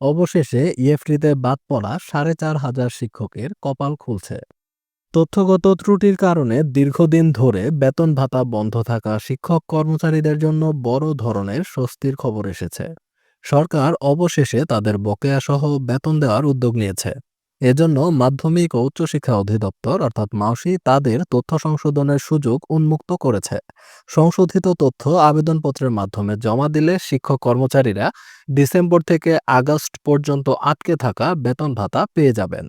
অবশেষে ইএফটিতে বাদ পড়া সাড়ে চার হাজার শিক্ষকের কপাল খুলছে। তথ্যগত ত্রুটির কারণে দীর্ঘদিন ধরে বেতন ভাতা বন্ধ থাকা শিক্ষক কর্মচারীদের জন্য বড় ধরনের স্বস্তির খবর এসেছে। সরকার অবশেষে তাদের বকেয়াসহ বেতন দেওয়ার উদ্যোগ নিয়েছে। এজন্য মাধ্যমিক ও উচ্চশিক্ষা অধিদপ্তর, অর্থাৎ মাউসি, তাদের তথ্য সংশোধনের সুযোগ উন্মুক্ত করেছে। সংশোধিত তথ্য আবেদনপত্রের মাধ্যমে জমা দিলে শিক্ষক কর্মচারীরা ডিসেম্বর থেকে আগস্ট পর্যন্ত আটকে থাকা বেতন ভাতা পেয়ে যাবেন।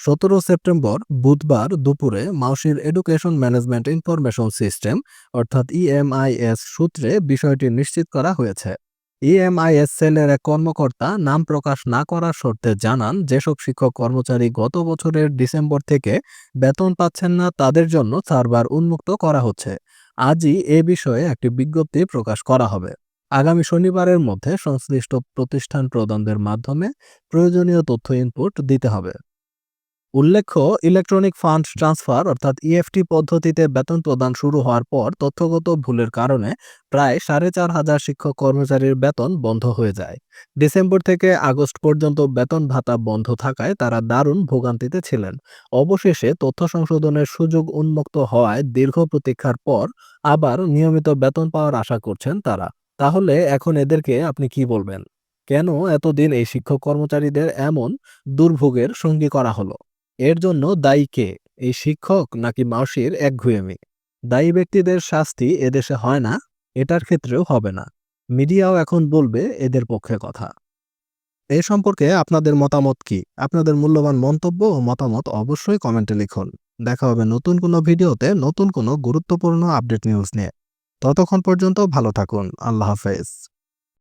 সতেরো সেপ্টেম্বর, বুধবার দুপুরে মাউসির এডুকেশন ম্যানেজমেন্ট ইনফরমেশন সিস্টেম, অর্থাৎ ইএমআইএস সূত্রে বিষয়টি নিশ্চিত করা হয়েছে। ইএমআইএস সেলের এক কর্মকর্তা নাম প্রকাশ না করার শর্তে জানান, যেসব শিক্ষক কর্মচারী গত বছরের ডিসেম্বর থেকে বেতন পাচ্ছেন না, তাদের জন্য সার্ভার উন্মুক্ত করা হচ্ছে। আজই এ বিষয়ে একটি বিজ্ঞপ্তি প্রকাশ করা হবে। আগামী শনিবারের মধ্যে সংশ্লিষ্ট প্রতিষ্ঠান প্রদানদের মাধ্যমে প্রয়োজনীয় তথ্য ইনপুট দিতে হবে। উল্লেখ্য ইলেকট্রনিক ফান্ড ট্রান্সফার অর্থাৎ ইএফটি পদ্ধতিতে বেতন প্রদান শুরু হওয়ার পর তথ্যগত ভুলের কারণে প্রায় সাড়ে চার হাজার শিক্ষক কর্মচারীর বেতন বন্ধ হয়ে যায়। ডিসেম্বর থেকে আগস্ট পর্যন্ত বেতন ভাতা বন্ধ থাকায় তারা দারুণ ভোগান্তিতে ছিলেন। অবশেষে তথ্য সংশোধনের সুযোগ উন্মুক্ত হওয়ায় দীর্ঘ প্রতীক্ষার পর আবার নিয়মিত বেতন পাওয়ার আশা করছেন তারা। তাহলে এখন এদেরকে আপনি কি বলবেন? কেন এতদিন এই শিক্ষক কর্মচারীদের এমন দুর্ভোগের সঙ্গী করা হলো? এর জন্য দায়ী কে? এই শিক্ষক নাকি মাউসির একঘুয়েমি দায়ী ব্যক্তিদের শাস্তি এদেশে হয় না, এটার ক্ষেত্রেও হবে না। মিডিয়াও এখন বলবে এদের পক্ষে কথা। এ সম্পর্কে আপনাদের মতামত কি? আপনাদের মূল্যবান মন্তব্য ও মতামত অবশ্যই কমেন্টে লিখুন। দেখা হবে নতুন কোনো ভিডিওতে নতুন কোনো গুরুত্বপূর্ণ আপডেট নিউজ নিয়ে। ততক্ষণ পর্যন্ত ভালো থাকুন। আল্লাহ হাফেজ।